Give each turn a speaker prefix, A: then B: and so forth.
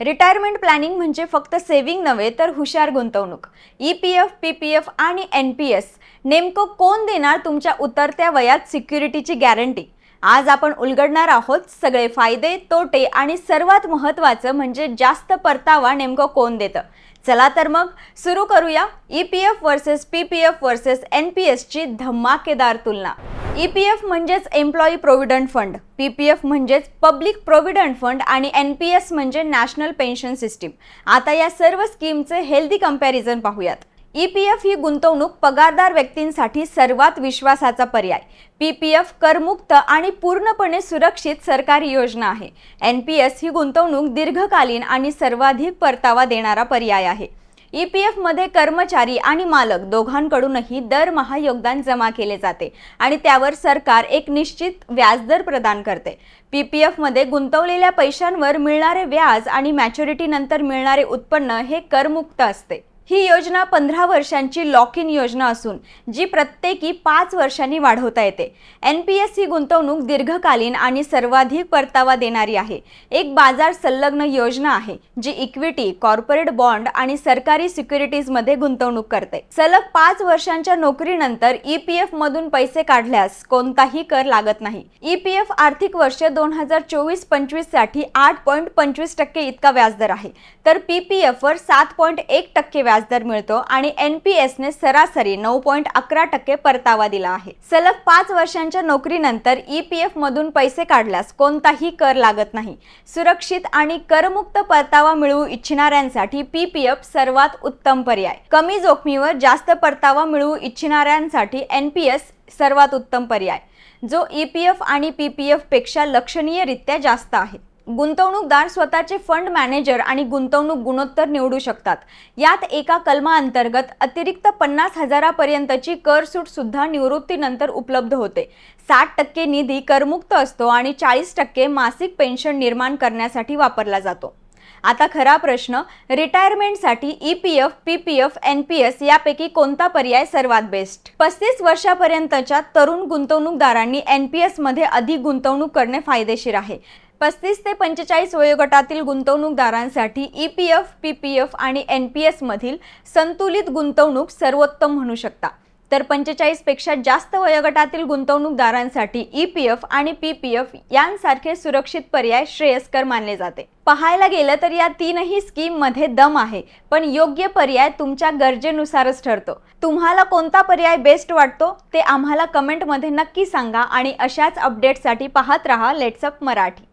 A: Retirement planning म्हणजे फक्त saving नव्हे तर हुशार गुंतवणूक. E P F P P F आणि एन पी एस नेमकं कोण देणार तुमच्या उतरत्या वयात सिक्युरिटीची गॅरंटी आज आपण उलगडणार आहोत सगळे फायदे तोटे आणि सर्वात महत्त्वाचं म्हणजे जास्त परतावा नेमकं कोण देतं? चला तर मग सुरू करूया E P F versus P P F versus N P एसची धमाकेदार तुलना. ई पी एफ म्हणजेच employee provident fund P P F म्हणजेच पब्लिक प्रोव्हिडंट फंड आणि एन पी एस म्हणजे नॅशनल पेन्शन सिस्टीम आता या सर्व स्कीमचे हेल्दी कंपॅरिझन पाहूयात. ई पी एफ ही गुंतवणूक पगारदार व्यक्तींसाठी सर्वात विश्वासाचा पर्याय. पी पी एफ करमुक्त आणि पूर्णपणे सुरक्षित सरकारी योजना आहे. एन पी एस ही गुंतवणूक दीर्घकालीन आणि सर्वाधिक परतावा देणारा पर्याय आहे. ई पी एफमध्ये कर्मचारी आणि मालक दोघांकडूनही दरमहा योगदान जमा केले जाते आणि त्यावर सरकार एक निश्चित व्याजदर प्रदान करते. पी पी एफमध्ये गुंतवलेल्या पैशांवर मिळणारे व्याज आणि मॅच्युरिटीनंतर मिळणारे उत्पन्न हे करमुक्त असते. ही योजना पंधरा वर्षांची लॉक इन योजना असून जी प्रत्येकी पाच वर्षांनी वाढवता येते. एन पी एस ही गुंतवणूक दीर्घकालीन आणि सर्वाधिक परतावा देणारी आहे. एक बाजार संलग्न योजना आहे जी इक्विटी कॉर्पोरेट बॉन्ड आणि सरकारी सिक्युरिटीजमध्ये गुंतवणूक करते. सलग पाच वर्षांच्या नोकरीनंतर ई पी एफ मधून पैसे काढल्यास कोणताही कर लागत नाही. ई पी एफ आर्थिक वर्ष दोन हजार चोवीस पंचवीससाठी आठ पॉईंट पंचवीस टक्के इतका व्याजदर आहे. तर पी पी सात पॉईंट एक टक्के व्याज व्याजदर मिळतो आणि एन पी एसने सरासरी नऊ पॉईंट अकरा टक्के परतावा दिला आहे. सलग पाच वर्षांच्या नोकरीनंतर ई पी एफ मधून पैसे काढल्यास कोणताही कर लागत नाही. सुरक्षित आणि करमुक्त परतावा मिळवू इच्छिणाऱ्यांसाठी पी पी एफ सर्वात उत्तम पर्याय. कमी जोखमीवर जास्त परतावा मिळवू इच्छिणाऱ्यांसाठी एन पी एस सर्वात उत्तम पर्याय. जो ई पी एफ आणि पी पी एफपेक्षा लक्षणीयरित्या जास्त आहे. गुंतवणूकदार स्वतःचे फंड मॅनेजर आणि गुंतवणूक गुणोत्तर निवडू शकतात. यात एका कलमाअंतर्गत अतिरिक्त पन्नास हजारापर्यंतची कर सूट सुद्धा निवृत्तीनंतर उपलब्ध होते. साठ टक्के निधी करमुक्त असतो आणि चाळीस टक्के मासिक पेन्शन निर्माण करण्यासाठी वापरला जातो. आता खरा प्रश्न रिटायरमेंटसाठी E P F P P F N P S यापैकी कोणता पर्याय सर्वात बेस्ट? पस्तीस वर्षापर्यंतच्या तरुण गुंतवणूकदारांनी एन पी एसमध्ये अधिक गुंतवणूक करणे फायदेशीर आहे. पस्तीस ते पंचेचाळीस वयोगटातील गुंतवणूकदारांसाठी E P F P P F आणि एन पी एसमधील संतुलित गुंतवणूक सर्वोत्तम म्हणू शकता. तर पंचेचाळीसपेक्षा जास्त वयोगटातील गुंतवणूकदारांसाठी ई पी एफ आणि पी पी एफ यांसारखे सुरक्षित पर्याय श्रेयस्कर मानले जाते. पाहायला गेलं तर या तीनही स्कीममध्ये दम आहे पण योग्य पर्याय तुमच्या गरजेनुसारच ठरतो. तुम्हाला कोणता पर्याय बेस्ट वाटतो ते आम्हाला कमेंटमध्ये नक्की सांगा आणि अशाच अपडेटसाठी पाहत राहा लेट्सअप मराठी.